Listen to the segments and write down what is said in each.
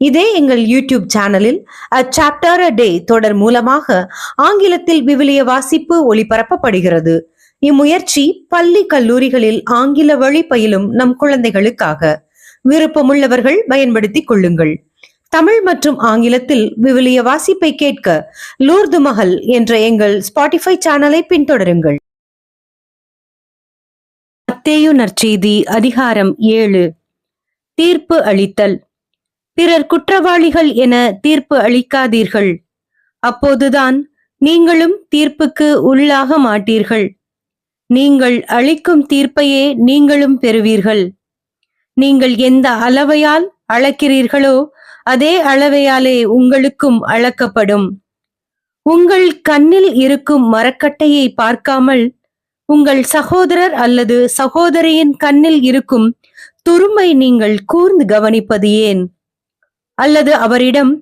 இதே எங்கள் யூடியூப் சேனலில் அ சாப்டர் அ டே தொடர் மூலமாக ஆங்கிலத்தில் விவிலிய வாசிப்பு ஒளிபரப்பப்படுகிறது. இம்முயற்சி பள்ளி கல்லூரிகளில் ஆங்கில வழி பயிலும் நம் குழந்தைகளுக்காக. விருப்பமுள்ளவர்கள் பயன்படுத்திக் கொள்ளுங்கள். தமிழ் மற்றும் ஆங்கிலத்தில் விவிலிய வாசிப்பை கேட்க லூர்து மஹல் என்ற எங்கள் ஸ்பாட்டிஃபை சேனலை பின்தொடருங்கள். அத்தேயு நற்செய்தி அதிகாரம் ஏழு. தீர்ப்பு அளித்தல். பிறர் குற்றவாளிகள் என தீர்ப்பு அளிக்காதீர்கள். அப்போதுதான் நீங்களும் தீர்ப்புக்கு உள்ளாக மாட்டீர்கள். நீங்கள் அளிக்கும் தீர்ப்பையே நீங்களும் பெறுவீர்கள். நீங்கள் எந்த அளவையால் அளக்கிறீர்களோ அதே அளவையாலே உங்களுக்கும் அளக்கப்படும். உங்கள் கண்ணில் இருக்கும் மரக்கட்டையை பார்க்காமல் உங்கள் சகோதரர் அல்லது சகோதரியின் கண்ணில் இருக்கும் துரும்பை நீங்கள் கூர்ந்து கவனிப்பது ஏன்? அல்லது அவரிடம்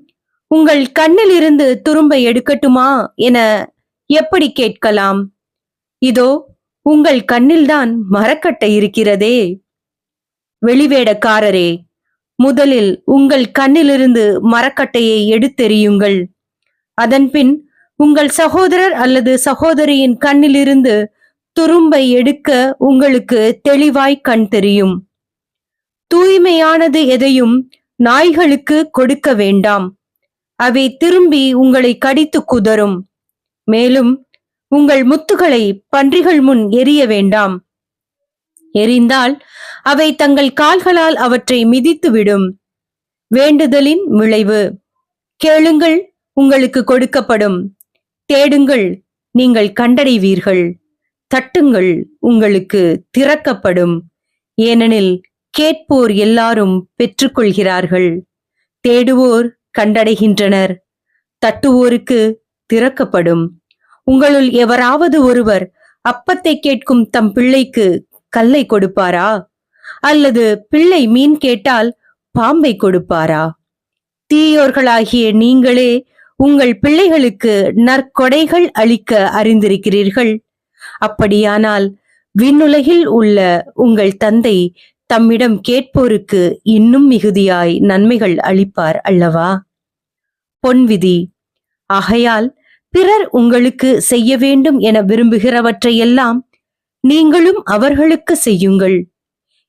உங்கள் கண்ணில் இருந்து துரும்பை எடுக்கட்டுமா? என எப்படி கேட்கலாம்? இதோ உங்கள் கண்ணில்தான் மரக்கட்டை இருக்கிறதே. வெளிவேடக்காரரே முதலில் உங்கள் கண்ணிலிருந்து மரக்கட்டையை எடுத்தெறியுங்கள். அதன்பின் உங்கள் சகோதரர் அல்லது சகோதரியின் கண்ணிலிருந்து துரும்பை எடுக்க உங்களுக்கு தெளிவாய் கண் தெரியும். தூய்மையானது எதையும் நாய்களுக்கு கொடுக்க வேண்டாம். அவை திரும்பி உங்களை கடித்து குதறும். மேலும் உங்கள் முத்துகளை பன்றிகள் முன் எரிய வேண்டாம். எரிந்தால் அவை தங்கள் கால்களால் அவற்றை மிதித்துவிடும் வேண்டுதலின் விளைவு. கேளுங்கள் உங்களுக்கு கொடுக்கப்படும். தேடுங்கள் நீங்கள் கண்டடைவீர்கள். தட்டுங்கள் உங்களுக்கு திறக்கப்படும். ஏனெனில் கேட்போர் எல்லாரும் பெற்றுக்கொள்கிறார்கள். தேடுவோர் கண்டடைகின்றனர். தட்டுவோருக்கு திறக்கப்படும். உங்களுள் எவராவது ஒருவர் அப்பத்தை கேட்கும் தம் பிள்ளைக்கு கல்லை கொடுப்பாரா? அல்லது பிள்ளை மீன் கேட்டால் பாம்பை கொடுப்பாரா? தீயோர்களாகிய நீங்களே உங்கள் பிள்ளைகளுக்கு நற்கொடைகள் அளிக்க அறிந்திருக்கிறீர்கள். அப்படியானால் விண்ணுலகில் உள்ள உங்கள் தந்தை தம்மிடம் கேட்போருக்கு இன்னும் மிகுதியாய் நன்மைகள் அளிப்பார் அல்லவா? பொன்விதி ஆகையால் பிறர் உங்களுக்கு செய்ய வேண்டும் என விரும்புகிறவற்றையெல்லாம் நீங்களும் அவர்களுக்கு செய்யுங்கள்.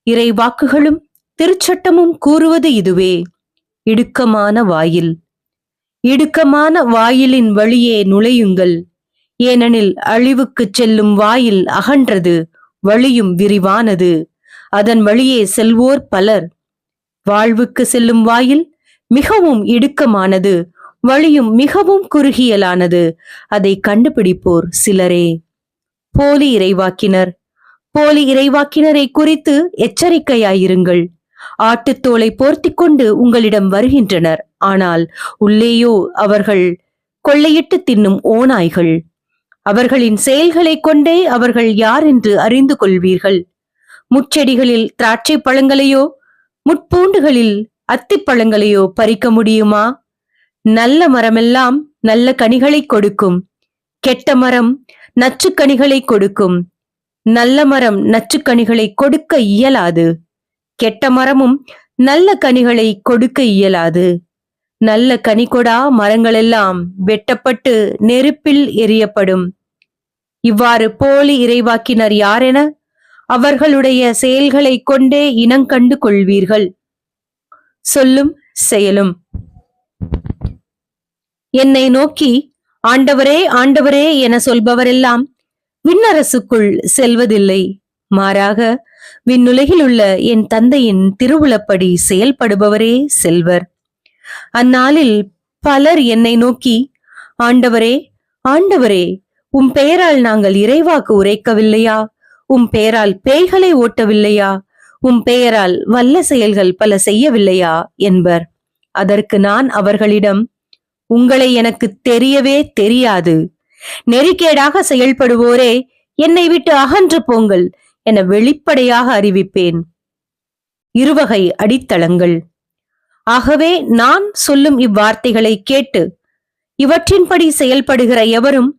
இறை வாக்குகளும் திருச்சட்டமும் கூறுவது இதுவே. இடுக்கமான வாயில். இடுக்கமான வாயிலின் வழியே நுழையுங்கள். ஏனெனில் அழிவுக்குச் செல்லும் வாயில் அகன்றது வழியும் விரிவானது. அதன் வழியே செல்வோர் பலர். வாழ்வுக்கு செல்லும் வாயில் மிகவும் இடுக்கமானது வழியும் மிகவும் குறுகியலானது. அதை கண்டுபிடிப்போர் சிலரே. போலி இறைவாக்கினர். போலி இறைவாக்கினரை குறித்து எச்சரிக்கையாயிருங்கள். ஆட்டுத்தோலை போர்த்திக் கொண்டு உங்களிடம் வருகின்றனர். ஆனால் உள்ளேயோ அவர்கள் கொள்ளையிட்டு தின்னும் ஓநாய்கள். அவர்களின் செயல்களைக் கொண்டே அவர்கள் யார் என்று அறிந்து கொள்வீர்கள். முச்செடிகளில் திராட்சை பழங்களையோ முட்பூண்டுகளில் அத்திப்பழங்களையோ பறிக்க முடியுமா? நல்ல மரமெல்லாம் நல்ல கனிகளை கொடுக்கும். கெட்ட மரம் நச்சுக்கனிகளை கொடுக்கும். நல்ல மரம் நச்சுக்கனிகளை கொடுக்க இயலாது. கெட்ட மரமும் நல்ல கனிகளை கொடுக்க இயலாது. நல்ல கனி கொடா மரங்களெல்லாம் வெட்டப்பட்டு நெருப்பில் எரியப்படும். இவ்வாறு போலி இறைவாக்கினர் யாரென அவர்களுடைய செயல்களை கொண்டே இனங்கண்டு கொள்வீர்கள். சொல்லும் செயலும். என்னை நோக்கி ஆண்டவரே ஆண்டவரே என சொல்பவரெல்லாம் விண்ணரசுக்குள் செல்வதில்லை. மாறாக விண்ணுலகில் உள்ள என் தந்தையின் திருவுளப்படி செயல்படுபவரே செல்வர். அந்நாளில் பலர் என்னை நோக்கி ஆண்டவரே ஆண்டவரே உம் பெயரால் நாங்கள் இறைவாக்கு உரைக்கவில்லையா? உம் பெயரால் பேய்களை ஓட்டவில்லையா? உம் பெயரால் வல்ல செயல்கள் பல செய்யவில்லையா? என்பர். அதற்கு நான் அவர்களிடம் உங்களை எனக்கு தெரியவே தெரியாது. நெறிக்கேடாக செயல்படுவோரே என்னை விட்டு அகன்று போங்கள் என வெளிப்படையாக அறிவிப்பேன். இருவகை அடித்தளங்கள். ஆகவே நான் சொல்லும் இவ்வார்த்தைகளை கேட்டு இவற்றின்படி செயல்படுகிற எவரும்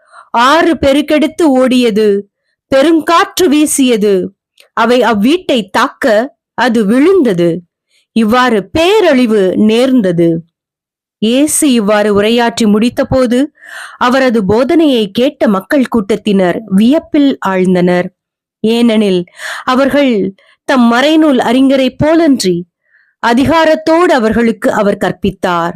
ஆறு பெருக்கெடுத்து ஓடியது. பெருங்காற்று வீசியது. அவை அவ்வீட்டை தாக்க அது விழுந்தது. இவ்வாறு பேரழிவு நேர்ந்தது. இயேசு இவ்வாறு உரையாற்றி முடித்தபோது அவரது போதனையை கேட்ட மக்கள் கூட்டத்தினர் வியப்பில் ஆழ்ந்தனர். ஏனெனில் அவர்கள் தம் மறைநூல் அறிஞரைப் போலன்றி அதிகாரத்தோடு அவர்களுக்கு அவர் கற்பித்தார்.